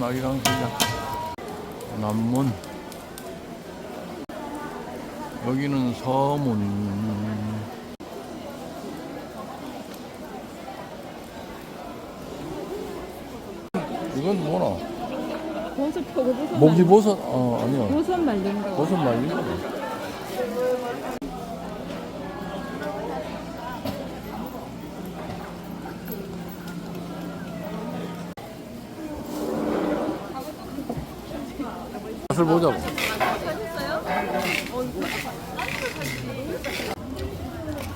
나이강시장. 남문. 여기는 서문. 이건 뭐나? 버섯 표고 버섯 목지버섯 어 아니요 버섯 말린 거. 버섯 말린 거 맛을 보자고.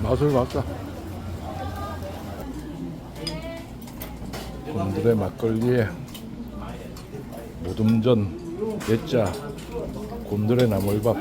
맛을 봤자 곤드레 막걸리에 모둠전 내짜 곤드레 나물밥